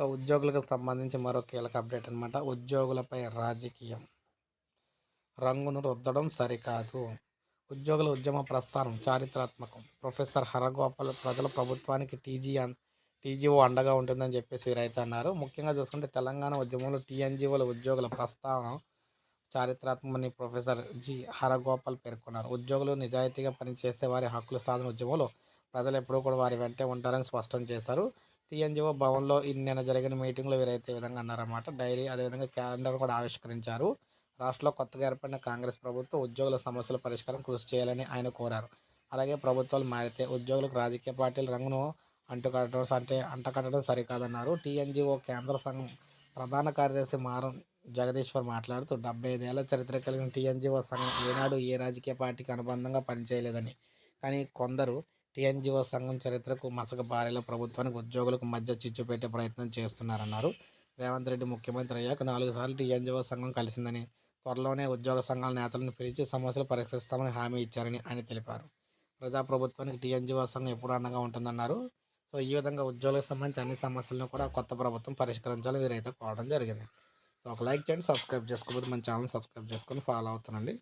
So ఉద్యోగులకు సంబంధించి మరో కీలక అప్డేట్ అనమాట ఉద్యోగులపై రాజకీయం. రంగును రుద్దడం సరికాదు. ఉద్యోగుల ఉద్యమ ప్రస్థానం చారిత్రాత్మకం. ప్రొఫెసర్ హరగోపాల్ ప్రజల ప్రభుత్వానికి టీజీ టీజీఓ అండగా ఉంటుందని చెప్పేసి వీరైతే అన్నారు. ముఖ్యంగా చూసుకుంటే తెలంగాణ ఉద్యమంలో టీఎన్జీఓల ఉద్యోగుల ప్రస్తావన చారిత్రాత్మకమని ప్రొఫెసర్ జి హరగోపాల్ పేర్కొన్నారు. ఉద్యోగులు నిజాయితీగా పనిచేసే వారి హక్కుల సాధన ఉద్యమంలో ప్రజలు ఎప్పుడూ కూడా వారి వెంటే ఉంటారని స్పష్టం చేశారు. టీఎన్జిఓ భవన్లో నిన్న జరిగిన మీటింగ్లో వీరైతే విధంగా అన్నారన్నమాట. డైరీ అదేవిధంగా క్యాలెండర్ కూడా ఆవిష్కరించారు. రాష్ట్రంలో కొత్తగా ఏర్పడిన కాంగ్రెస్ ప్రభుత్వం ఉద్యోగుల సమస్యల పరిష్కారం కృషి చేయాలని ఆయన కోరారు. అలాగే ప్రభుత్వాలు మారితే ఉద్యోగులకు రాజకీయ పార్టీల రంగును అంటుకట్టడం అంటే అంటకట్టడం సరికాదన్నారు. టీఎన్జిఓ కేంద్ర సంఘం ప్రధాన కార్యదర్శి మారం జగదీశ్వర్ మాట్లాడుతూ డెబ్బై ఐదేళ్ళ చరిత్ర కలిగిన టీఎన్జిఓ సంఘం ఏనాడు ఏ రాజకీయ పార్టీకి అనుబంధంగా పనిచేయలేదని. కానీ కొందరు టీఎన్జిఓ సంఘం చరిత్రకు మసక ప్రభుత్వానికి ఉద్యోగులకు మధ్య చిచ్చు పెట్టే ప్రయత్నం చేస్తున్నారన్నారు. రేవంత్ రెడ్డి ముఖ్యమంత్రి అయ్యాక నాలుగు సార్లు టీఎన్జిఓ సంఘం కలిసిందని త్వరలోనే ఉద్యోగ సంఘాల నేతలను పిలిచి సమస్యలు పరిష్కరిస్తామని హామీ ఇచ్చారని ఆయన తెలిపారు. ప్రజాప్రభుత్వానికి టీఎన్జిఓ సంఘం ఎప్పుడు అండగా ఉంటుందన్నారు. సో ఈ విధంగా ఉద్యోగులకు సంబంధించి అన్ని సమస్యలను కూడా కొత్త ప్రభుత్వం పరిష్కరించాలని వీరైతే కోవడం జరిగింది. సో ఒక లైక్ చేయండి సబ్స్క్రైబ్ చేసుకోకపోతే మన ఛానల్ సబ్స్క్రైబ్ చేసుకొని ఫాలో అవుతానండి